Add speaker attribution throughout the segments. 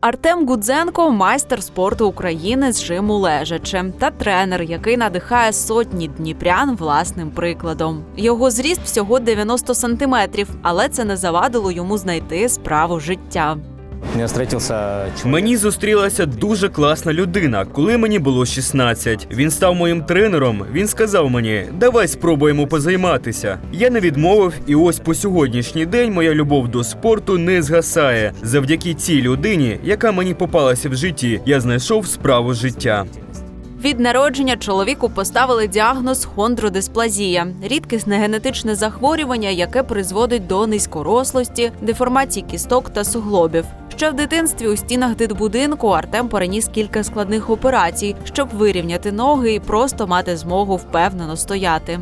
Speaker 1: Артем Гудзенко майстер спорту України з жиму лежачи та тренер, який надихає сотні дніпрян власним прикладом. Його зріст всього 90 сантиметрів, але це не завадило йому знайти справу життя.
Speaker 2: Мне встретился человек.
Speaker 3: Мені зустрілася дуже класна людина, коли мені було 16. Він став моїм тренером. Він сказав мені: давай спробуємо позайматися. Я не відмовив, і ось по сьогоднішній день моя любов до спорту не згасає. Завдяки цій людині, яка мені попалася в житті, я знайшов справу життя.
Speaker 1: Від народження чоловіку поставили діагноз хондродисплазія – рідкісне генетичне захворювання, яке призводить до низькорослості, деформації кісток та суглобів. Ще в дитинстві у стінах дитбудинку Артем переніс кілька складних операцій, щоб вирівняти ноги і просто мати змогу впевнено стояти.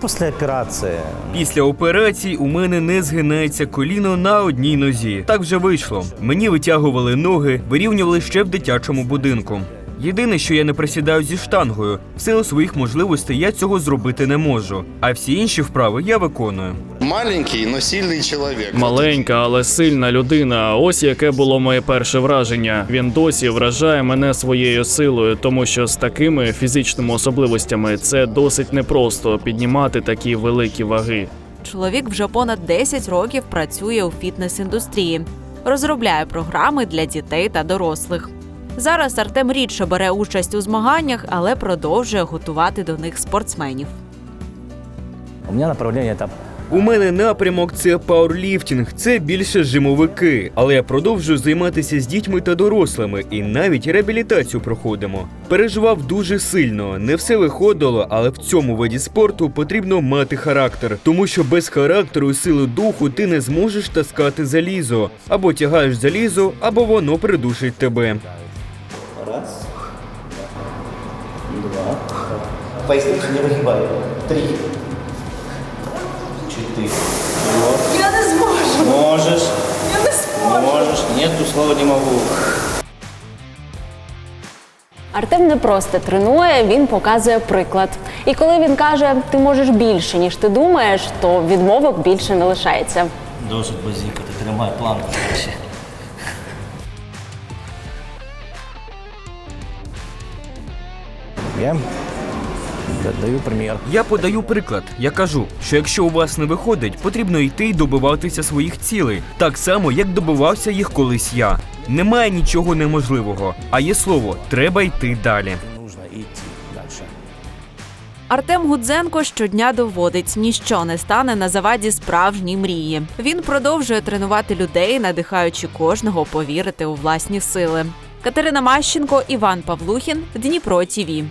Speaker 2: Після операції
Speaker 3: Після операцій у мене не згинається коліно на одній нозі. Так вже вийшло. Мені витягували ноги, вирівнювали ще в дитячому будинку. Єдине, що я не присідаю зі штангою, в силу своїх можливостей я цього зробити не можу. А всі інші вправи я виконую.
Speaker 4: Маленький, но сильный человек.
Speaker 5: Маленька, але сильна людина. Ось яке було моє перше враження. Він досі вражає мене своєю силою, тому що з такими фізичними особливостями це досить непросто піднімати такі великі ваги.
Speaker 1: Чоловік вже понад 10 років працює у фітнес-індустрії, розробляє програми для дітей та дорослих. Зараз Артем рідше бере участь у змаганнях, але продовжує готувати до них спортсменів.
Speaker 2: у меня направление это
Speaker 3: У мене напрямок це пауерліфтинг, це більше жимовики, але я продовжую займатися з дітьми та дорослими, і навіть реабілітацію проходимо. Переживав дуже сильно, не все виходило, але в цьому виді спорту потрібно мати характер, тому що без характеру і сили духу ти не зможеш таскати залізо. Або тягаєш залізо, або воно придушить тебе.
Speaker 6: Поясницу не выгибай. Три. Четыре. Вот.
Speaker 1: Я не зможу!
Speaker 6: Можешь.
Speaker 1: Я не зможу!
Speaker 6: Можешь. Нету слова не могу.
Speaker 7: Артем не просто тренує, він показує приклад. І коли він каже, ти можеш більше, ніж ти думаєш, то відмовок більше не лишається.
Speaker 6: Досить базікати, тримай планку краще.
Speaker 2: Я даю пример.
Speaker 3: Я подаю приклад. Я кажу, що якщо у вас не виходить, потрібно йти й добиватися своїх цілей, так само, як добивався їх колись я. Немає нічого неможливого, а є слово треба йти далі.
Speaker 2: Нужно идти дальше.
Speaker 1: Артем Гудзенко щодня доводить, ніщо не стане на заваді справжній мрії. Він продовжує тренувати людей, надихаючи кожного повірити у власні сили. Катерина Мащенко, Іван Павлухін, Дніпро ТІВІ.